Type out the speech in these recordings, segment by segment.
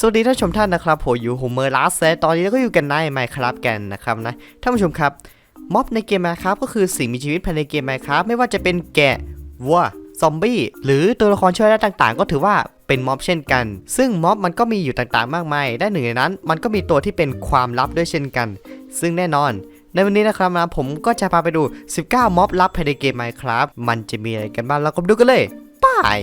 สวัสดีท่านชมท่านนะครับผมอยู่โฮเมอร์ลาสเซตอนนี้เราก็อยู่กันในไมค์ครับกันนะครับนะท่านผู้ชมครับม็อบในเกม Minecraft ก็คือสิ่งมีชีวิตภายในเกม Minecraft ไม่ว่าจะเป็นแกะวัวซอมบี้หรือตัวละครช่วยได้ต่างๆ ก็ถือว่าเป็นม็อบเช่นกัน ซึ่งม็อบมันก็มีอยู่ต่างๆ มากมายได้หนึ่งในนั้น มันก็มีตัวที่เป็นความลับด้วยเช่นกัน ซึ่งแน่นอน ในวันนี้นะครับนะผมก็จะพาไปดู 19 ม็อบลับภายในเกม Minecraft มันจะมีอะไรกันบ้างเราก็ไปดูกันเลยไป้าย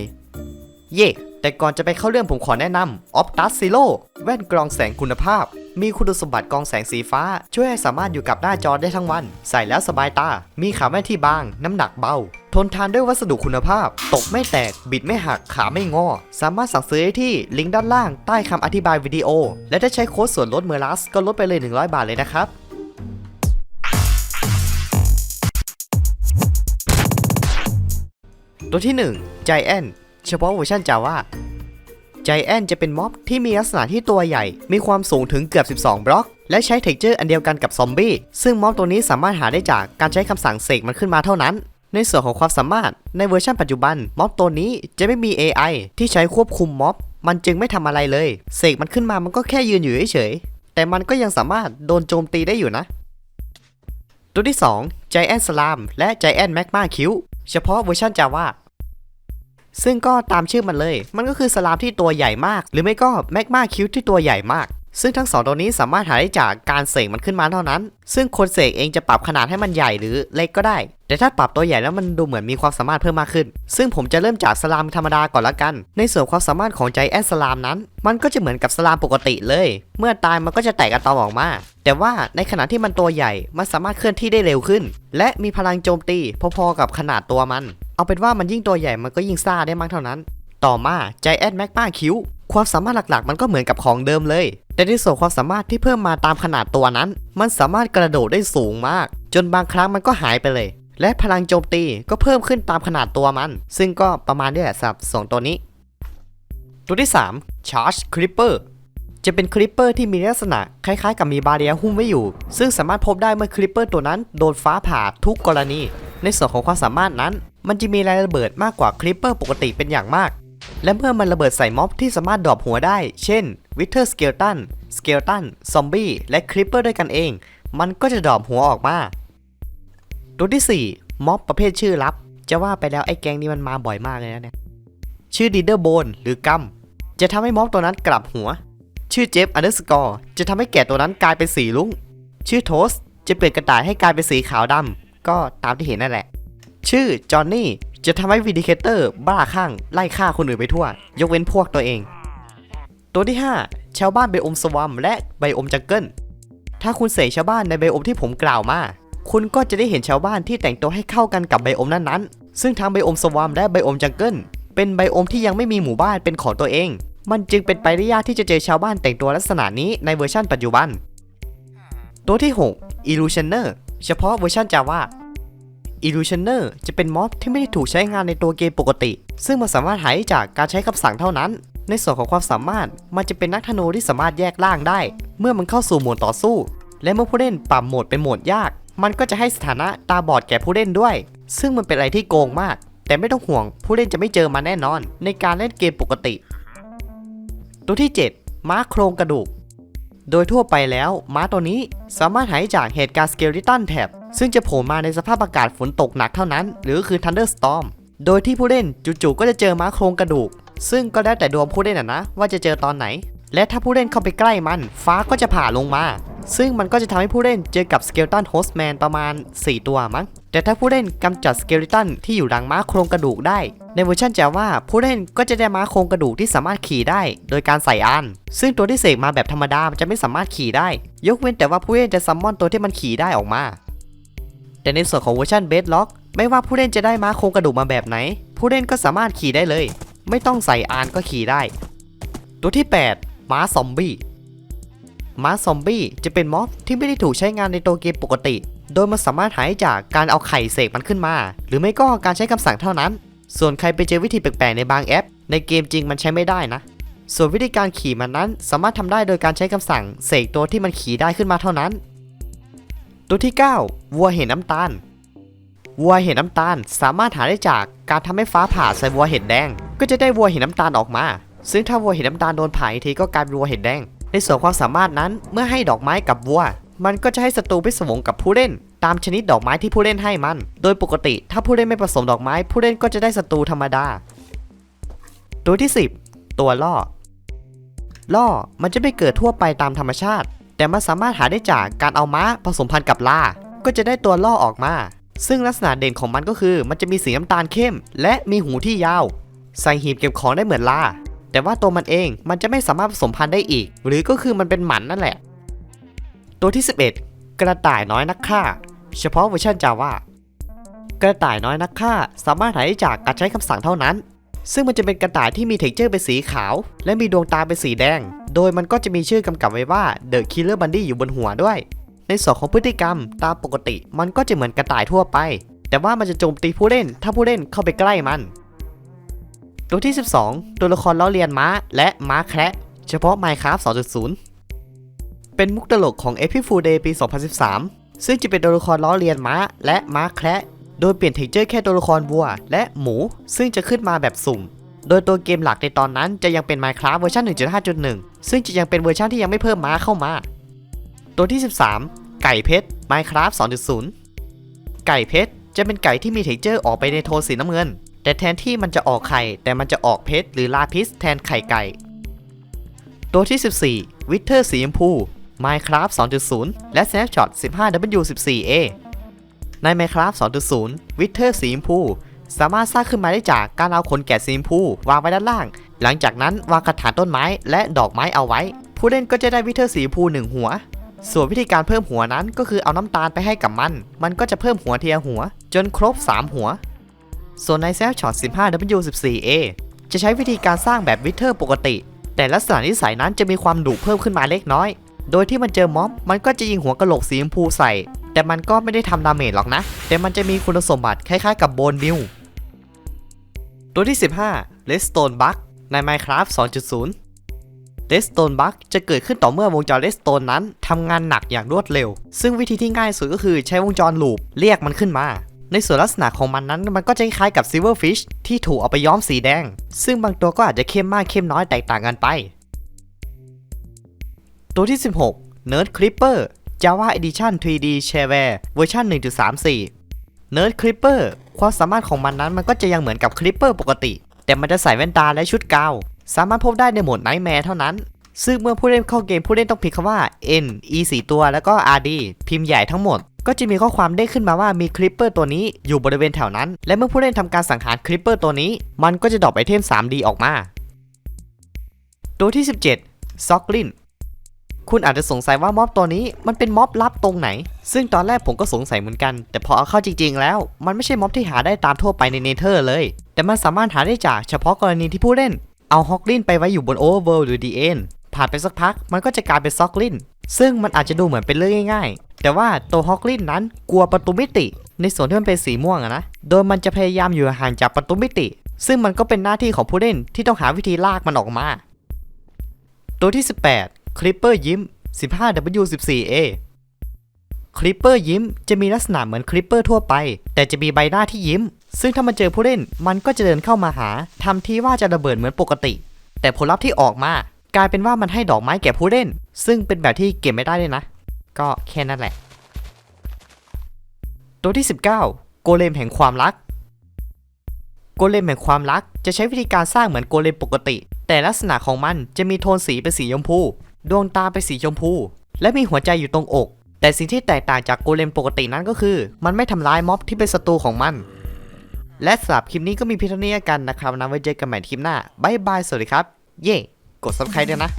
เย่ แต่ก่อนจะไปเข้าเรื่องผมขอแนะนำ Optus Zero แว่นกรองแสงคุณภาพ มีคุณสมบัติกรองแสงสีฟ้า ช่วยให้สามารถอยู่กับหน้าจอได้ทั้งวัน ใส่แล้วสบายตา มีขาแว่นที่บาง น้ำหนักเบา ทนทานด้วยวัสดุคุณภาพ ตกไม่แตก บิดไม่หัก ขาไม่งอ สามารถสั่งซื้อได้ที่ลิงก์ด้านล่างใต้คำอธิบายวิดีโอ และถ้าใช้โค้ดส่วนลดเมลัสก็ลดไปเลย 100 บาทเลยนะครับตัวที่ 1 Giant เฉพาะเวอร์ชัน Java Giant จะเป็นม็อบที่มีลักษณะที่ตัวใหญ่ มีความสูงถึงเกือบ 12 บล็อก และใช้เท็กเจอร์อันเดียวกันกับซอมบี้ ซึ่งม็อบตัวนี้สามารถหาได้จากการใช้คำสั่งเสกมันขึ้นมาเท่านั้น ในส่วนของความสามารถในเวอร์ชันปัจจุบัน ม็อบตัวนี้จะไม่มี AI ที่ใช้ควบคุมม็อบ มันจึงไม่ทำอะไรเลย เสกมันขึ้นมามันก็แค่ยืนอยู่เฉยๆ แต่มันก็ยังสามารถโดนโจมตีได้อยู่นะ ตัวที่2 Giant Slam และ Giant Magma Q เฉพาะเวอร์ชัน Java ซึ่งก็ตามชื่อมันเลย มันก็คือสลามที่ตัวใหญ่มาก หรือไม่ก็แมกมาคิวที่ตัวใหญ่มาก ซึ่งทั้งสองตัวนี้สามารถหาได้จากการเสกมันขึ้นมาเท่านั้น ซึ่งคนเสกเองจะปรับขนาดให้มันใหญ่หรือเล็กก็ได้ แต่ถ้าปรับตัวใหญ่แล้วมันดูเหมือนมีความสามารถเพิ่มมากขึ้น ซึ่งผมจะเริ่มจากสลามธรรมดาก่อนละกัน ในส่วนความสามารถของใจแอนสลามนั้น มันก็จะเหมือนกับสลามปกติเลย เมื่อตายมันก็จะแตกอะตอมออกมา แต่ว่าในขณะที่มันตัวใหญ่ มันสามารถเคลื่อนที่ได้เร็วขึ้น และมีพลังโจมตีพอๆกับขนาดตัวมัน เอาเป็นว่ามันยิ่งตัวใหญ่มันก็ยิ่งซ่าได้มากเท่านั้น ต่อมา Giant Magma Q ความสามารถหลักๆ มันก็เหมือนกับของเดิมเลย แต่ในส่วนความสามารถที่เพิ่มมาตามขนาดตัวนั้น มันสามารถกระโดดได้สูงมาก จนบางครั้งมันก็หายไปเลย และพลังโจมตีก็เพิ่มขึ้นตามขนาดตัวมัน ซึ่งก็ประมาณนี้แหละสำหรับสองตัวนี้ ตัวที่ 3 Charge Clipper จะเป็นคลิปเปอร์ที่มีลักษณะคล้ายๆ กับมีบาเรียหุ้มไว้อยู่ ซึ่งสามารถพบได้เมื่อคลิปเปอร์ตัวนั้นโดนฟ้าผ่าทุกกรณี ในส่วนของความสามารถนั้น มันจะมีแรงระเบิดมากกว่าคลิปเปอร์ปกติเป็นอย่างมาก และเมื่อมันระเบิดใส่ม็อบที่สามารถดรอปหัวได้ เช่นวิเทอร์สเกลตันสเกลตันซอมบี้และคลิปเปอร์ด้วยกันเอง มันก็จะดรอปหัวออกมา ตัวที่ 4 ม็อบประเภทชื่อลับ จะว่าไปแล้วไอ้แกงนี้มันมาบ่อยมากเลยนะเนี่ยชื่อดีเดอร์โบนหรือกัมจะทำให้ม็อบตัวนั้นกลับหัว ชื่อเจฟอันเดอร์สกอร์จะทำให้แก่ตัวนั้นกลายเป็นสีลุ้ง ชื่อโทสจะเปลี่ยนกระต่ายให้กลายเป็นสีขาวดำก็ตามที่เห็นนั่นแหละ ชื่อจอห์นนี่ จะทำให้วิดิเคเตอร์บ้าคลั่งไล่ฆ่าคนอื่นไปทั่ว ยกเว้นพวกตัวเอง ตัวที่ 5 ชาวบ้านไบโอมสวัมและไบโอมจังเกิลถ้าคุณเสกชาวบ้านในไบโอมที่ผมกล่าวมาคุณก็จะได้เห็นชาวบ้านที่แต่งตัวให้เข้ากันกับไบโอมนั้นๆ ซึ่งทางไบโอมสวัมและไบโอมจังเกิลเป็นไบโอมที่ยังไม่มีหมู่บ้านเป็นของตัวเอง มันจึงเป็นไปได้ยากที่จะเจอชาวบ้านแต่งตัวลักษณะนี้ในเวอร์ชันปัจจุบัน ตัวที่ 6 Illusioner เฉพาะเวอร์ชัน Java Illusioner จะเป็นม็อบที่ไม่ได้ถูกใช้งานในตัวเกมปกติ ซึ่งมันสามารถหายจากการใช้คำสั่งเท่านั้น ในส่วนของความสามารถ มันจะเป็นนักธนูที่สามารถแยกล่างได้ เมื่อมันเข้าสู่โหมดต่อสู้ และเมื่อผู้เล่นปรับโหมดเป็นโหมดยาก มันก็จะให้สถานะตาบอดแก่ผู้เล่นด้วย ซึ่งมันเป็นอะไรที่โกงมาก แต่ไม่ต้องห่วง ผู้เล่นจะไม่เจอมันแน่นอน ในการเล่นเกมปกติ ตัวที่ 7 ม้าโครงกระดูก โดยทั่วไปแล้ว ม้าตัวนี้สามารถหายจากเหตุการณ์สเกลิตันแท็บ ซึ่งจะโผล่มาในสภาพอากาศฝนตกหนักเท่านั้น หรือคือ Thunderstorm โดยที่ผู้เล่นจู่ๆก็จะเจอม้าโครงกระดูก ซึ่งก็แล้วแต่ดวงผู้เล่นอะนะว่าจะเจอตอนไหน และถ้าผู้เล่นเข้าไปใกล้มัน ฟ้าก็จะผ่าลงมา ซึ่งมันก็จะทำให้ผู้เล่นเจอกับสเกลตันโฮสแมนประมาณ 4 ตัวมั้ง แต่ถ้าผู้เล่นกำจัดสเกลตันที่อยู่หลังม้าโครงกระดูกได้ ในเวอร์ชันจะว่าผู้เล่นก็จะได้ม้าโครงกระดูกที่สามารถขี่ได้ โดยการใส่อานซึ่งตัวที่เสกมาแบบธรรมดามันจะไม่สามารถขี่ได้ ยกเว้นแต่ว่าผู้เล่นจะซัมมอนตัวที่มันขี่ได้ออกมา แต่ในส่วนของเวอร์ชันเบสล็อกไม่ว่าผู้เล่นจะได้ม้าโครงกระดูกมาแบบไหน ผู้เล่นก็สามารถขี่ได้เลย ไม่ต้องใส่อานก็ขี่ได้ ตัวที่ 8 ม้าซอมบี้ม้าซอมบี้จะเป็นม็อบที่ไม่ได้ถูกใช้งานในตัวเกมปกติ โดยมันสามารถหายจากการเอาไข่เสกมันขึ้นมา หรือไม่ก็การใช้คำสั่งเท่านั้น ส่วนใครไปเจอวิธีแปลกๆในบางแอป ในเกมจริงมันใช้ไม่ได้นะ ส่วนวิธีการขี่มันนั้นสามารถทำได้โดยการใช้คำสั่งเสกตัวที่มันขี่ได้ขึ้นมาเท่านั้น ตัวที่ 9 วัวเห็นน้ำตาล วัวเห็นน้ำตาลสามารถหาได้จากการทำให้ฟ้าผ่าใส่วัวเห็ดแดง ก็จะได้วัวเห็นน้ำตาลออกมา ซึ่งถ้าวัวเห็นน้ำตาลโดนผ่าอีกทีก็กลายเป็นวัวเห็ดแดง ในส่วนความสามารถนั้นเมื่อให้ดอกไม้กับวัว มันก็จะให้ศัตรูพิศวงกับผู้เล่น ตามชนิดดอกไม้ที่ผู้เล่นให้มัน โดยปกติถ้าผู้เล่นไม่ผสมดอกไม้ ผู้เล่นก็จะได้ศัตรูธรรมดา ตัวที่ 10 ตัวล่อ ล่อมันจะไม่เกิดทั่วไปตามธรรมชาติ แต่มันสามารถหาได้จากการเอาม้าผสมพันธุ์กับลา ก็จะได้ตัวล่อออกมา ซึ่งลักษณะเด่นของมันก็คือ มันจะมีสีน้ำตาลเข้ม และมีหูที่ยาว ใส่หีบเก็บของได้เหมือนลา แต่ว่าตัวมันเองมันจะไม่สามารถผสมพันธุ์ได้อีก หรือก็คือมันเป็นหมันนั่นแหละ ตัวที่ 11 กระต่ายน้อยนักฆ่า เฉพาะเวอร์ชันจาวากระต่ายน้อยนักฆ่าสามารถหาได้จากการใช้คำสั่งเท่านั้น ซึ่งมันจะเป็นกระต่ายที่มีเท็กเจอร์เป็นสีขาว และมีดวงตาเป็นสีแดง โดยมันก็จะมีชื่อกำกับไว้ว่า The Killer Bundy อยู่บนหัวด้วย ในส่วนของพฤติกรรมตามปกติ มันก็จะเหมือนกระต่ายทั่วไป แต่ว่ามันจะโจมตีผู้เล่น ถ้าผู้เล่นเข้าไปใกล้มัน ตัวที่ 12 ตัวละครล้อเลียนม้า และม้าแคระเฉพาะ Minecraft 2.0 เป็นมุกตลกของ Epic Fool Day ปี 2013 ซึ่งจะเป็นตัวละครล้อเลียนม้า และม้าแคระ โดยเปลี่ยนเท็กเจอร์แค่ตัวละครวัว และหมู ซึ่งจะขึ้นมาแบบสุ่ม โดยตัวเกมหลักในตอนนั้นจะยังเป็น Minecraft เวอร์ชัน1.5.1 ซึ่งจะยังเป็นเวอร์ชันที่ยังไม่เพิ่มม้าเข้ามา ตัวที่ 13 ไก่เพชร Minecraft 2.0 ไก่เพชรจะเป็นไก่ที่มีเท็กเจอร์ออกไปในโทนสีน้ำเงิน แต่แทนที่มันจะออกไข่ แต่มันจะออกเพชรหรือลาพิสแทนไข่ไก่ ตัวที่ 14 วิเทอร์สีชมพู Minecraft 2.0 และ Snapshot 15W14A ใน Minecraft 2.0 วิเทอร์สีชมพู สามารถสร้างขึ้นมาได้จากการเอาขนแกะสีชมพูวางไว้ด้านล่าง หลังจากนั้นวางกระถางต้นไม้และดอกไม้เอาไว้ ผู้เล่นก็จะได้วิเทอร์สีชมพูหนึ่งหัว ส่วนวิธีการเพิ่มหัวนั้นก็คือเอาน้ำตาลไปให้กับมัน มันก็จะเพิ่มหัวเทียหัว จนครบ 3 หัว ส่วนใน Snapshot 15W14A จะใช้วิธีการสร้างแบบวิเทอร์ปกติ แต่ลักษณะนิสัยนั้นจะมีความดุเพิ่มขึ้นมาเล็กน้อย โดยที่มันเจอม็อบมันก็จะยิงหัวกะโหลกสีชมพูใส่ แต่มันก็ไม่ได้ทำดาเมจหรอกนะ แต่มันจะมีคุณสมบัติคล้ายๆกับโบนมิวตัวที่ 15 Redstone Bug ใน Minecraft 2.0 Redstone Bug จะเกิดขึ้นต่อเมื่อวงจร Redstone นั้นทำงานหนักอย่างรวดเร็ว ซึ่งวิธีที่ง่ายสุดก็คือใช้วงจรลูปเรียกมันขึ้นมา ในส่วนลักษณะของมันนั้นมันก็จะคล้ายกับ Silverfish ที่ถูกเอาไปย้อมสีแดง ซึ่งบางตัวก็อาจจะเข้มมากเข้มน้อยแตกต่างกันไป ตัวที่ 16 Nerd Clipper Java Edition 3D Shareware เวอร์ชัน1.34 Nerd Clipper ความสามารถของมันนั้นมันก็จะยังเหมือนกับ Clipper ปกติ แต่มันจะใส่แว่นตาและชุดกาว สามารถพบได้ในโหมด Nightmare เท่านั้น ซึ่งเมื่อผู้เล่นเข้าเกมผู้เล่นต้องพิมพ์คำว่า N E 4ตัวแล้วก็ RD พิมพ์ใหญ่ทั้งหมด ก็จะมีข้อความเด้งขึ้นมาว่ามีคลิปเปอร์ตัวนี้อยู่บริเวณแถวนั้น และเมื่อผู้เล่นทำการสังหารคลิปเปอร์ตัวนี้ มันก็จะดรอปไอเทม 3D ออกมา ตัวที่ 17ซอกลิน คุณอาจจะสงสัยว่าม็อบตัวนี้มันเป็นม็อบลับตรงไหน ซึ่งตอนแรกผมก็สงสัยเหมือนกัน แต่พอเอาเข้าจริงๆแล้ว มันไม่ใช่ม็อบที่หาได้ตามทั่วไปในเนเธอร์เลย แต่มันสามารถหาได้จากเฉพาะกรณีที่ผู้เล่น เอาฮอกลินไปไว้อยู่บนโอเวอร์เวิลด์หรือดีเอ็นผ่านไปสักพัก มันก็จะกลายเป็นซอกลิน ซึ่งมันอาจจะดูเหมือนเป็นเรื่องง่ายๆ แต่ว่าตัวฮอกลินนั้นกลัวประตูมิติ ในส่วนที่มันเป็นสีม่วงอะนะ โดยมันจะพยายามอยู่ห่างจากประตูมิติ ซึ่งมันก็เป็นหน้าที่ของผู้เล่นที่ต้องหาวิธีลากมันออกมา ตัวที่ 18 คลิปเปอร์ยิ้ม 15W14A คลิปเปอร์ยิ้มจะมีลักษณะเหมือนคลิปเปอร์ทั่วไป แต่จะมีใบหน้าที่ยิ้ม ซึ่งถ้ามันเจอผู้เล่นมันก็จะเดินเข้ามาหาทำทีว่าจะระเบิดเหมือนปกติ แต่ผลลัพธ์ที่ออกมากลายเป็นว่ามันให้ดอกไม้แก่ผู้เล่น ซึ่งเป็นแบบที่เก็บไม่ได้เลยนะ ก็แค่นั้นแหละ ตัวที่ 19 โกเลมแห่งความรัก โกเลมแห่งความรักจะใช้วิธีการสร้างเหมือนโกเลมปกติ แต่ลักษณะของมันจะมีโทนสีเป็นสีชมพู ดวงตาเป็นสีชมพู และมีหัวใจอยู่ตรงอก แต่สิ่งที่แตกต่างจากโกเลมปกตินั้นก็คือ มันไม่ทำร้ายม็อบที่เป็นศัตรูของมัน และสำหรับคลิปนี้ก็มีเพียงเท่านี้กันนะครับนะไว้เจอกันใหม่คลิปหน้าบายบายสวัสดีครับ เย่กด subscribe ด้วยนะ